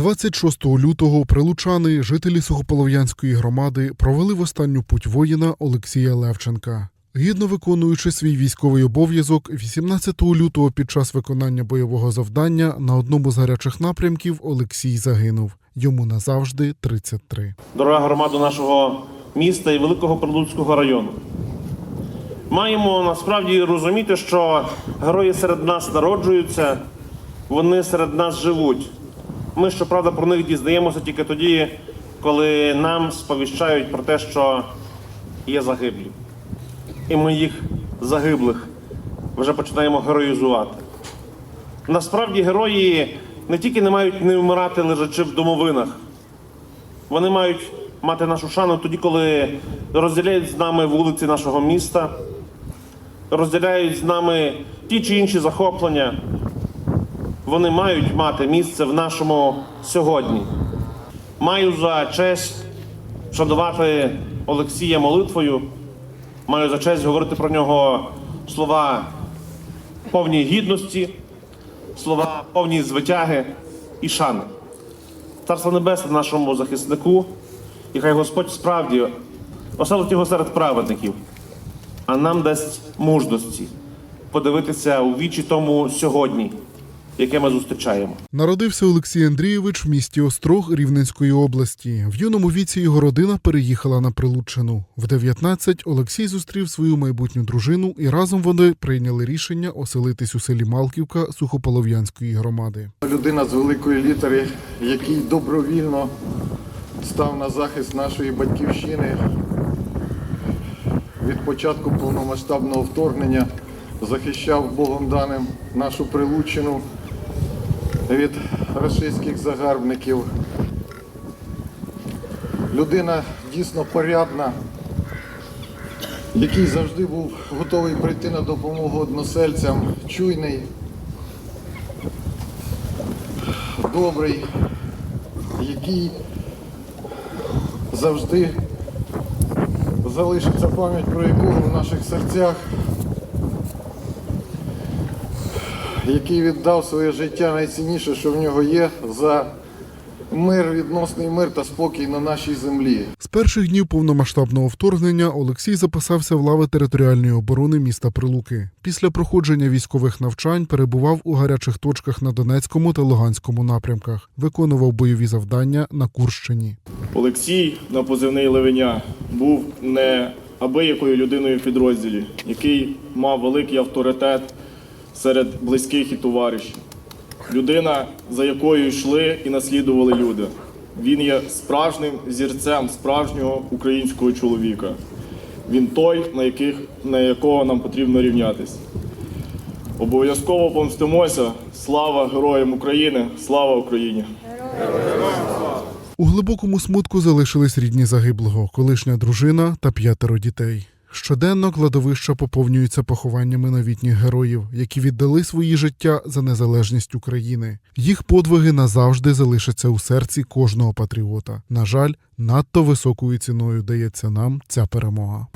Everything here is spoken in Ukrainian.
26 лютого прилучани, жителі Сухополов'янської громади, провели в останню путь воїна Олексія Левченка. Гідно виконуючи свій військовий обов'язок, 18 лютого під час виконання бойового завдання на одному з гарячих напрямків Олексій загинув. Йому назавжди 33. дорога громада нашого міста і великого Прилуцького району. Маємо насправді розуміти, що герої серед нас народжуються, вони серед нас живуть. Ми, щоправда, про них дізнаємося тільки тоді, коли нам сповіщають про те, що є загиблі. І ми їх загиблих вже починаємо героїзувати. Насправді герої не тільки не мають не вмирати лежачи в домовинах, вони мають мати нашу шану тоді, коли розділяють з нами вулиці нашого міста, розділяють з нами ті чи інші захоплення. Вони мають мати місце в нашому сьогодні. Маю за честь шанувати Олексія молитвою. Маю за честь говорити про нього слова повні гідності, слова повні звитяги і шани. Царство Небесне нашому захиснику, і хай Господь справді оселить його серед праведників, а нам дасть мужності подивитися у вічі тому сьогодні, яке ми зустрічаємо. Народився Олексій Андрійович в місті Острог Рівненської області. В юному віці його родина переїхала на Прилуччину. В 19 Олексій зустрів свою майбутню дружину, і разом вони прийняли рішення оселитись у селі Малківка Сухополов'янської громади. Людина з великої літери, який добровільно став на захист нашої батьківщини від початку повномасштабного вторгнення, захищав Богом даним нашу Прилуччину від рашистських загарбників. Людина дійсно порядна, який завжди був готовий прийти на допомогу односельцям, чуйний, добрий, який завжди залишиться пам'ять про якого в наших серцях, який віддав своє життя найцінніше, що в нього є, за мир, відносний мир та спокій на нашій землі. З перших днів повномасштабного вторгнення Олексій записався в лави територіальної оборони міста Прилуки. Після проходження військових навчань перебував у гарячих точках на Донецькому та Луганському напрямках, виконував бойові завдання на Курщині. Олексій на позивний Левеня був не абиякою людиною в підрозділі, який мав великий авторитет серед близьких і товаришів. Людина, за якою йшли і наслідували люди. Він є справжнім зірцем справжнього українського чоловіка. Він той, на, яких, на якого нам потрібно рівнятися. Обов'язково помстимося. Слава героям України! Слава Україні! У глибокому смутку залишились рідні загиблого, колишня дружина та п'ятеро дітей. Щоденно кладовища поповнюються похованнями новітніх героїв, які віддали свої життя за незалежність України. Їх подвиги назавжди залишаться у серці кожного патріота. На жаль, надто високою ціною дається нам ця перемога.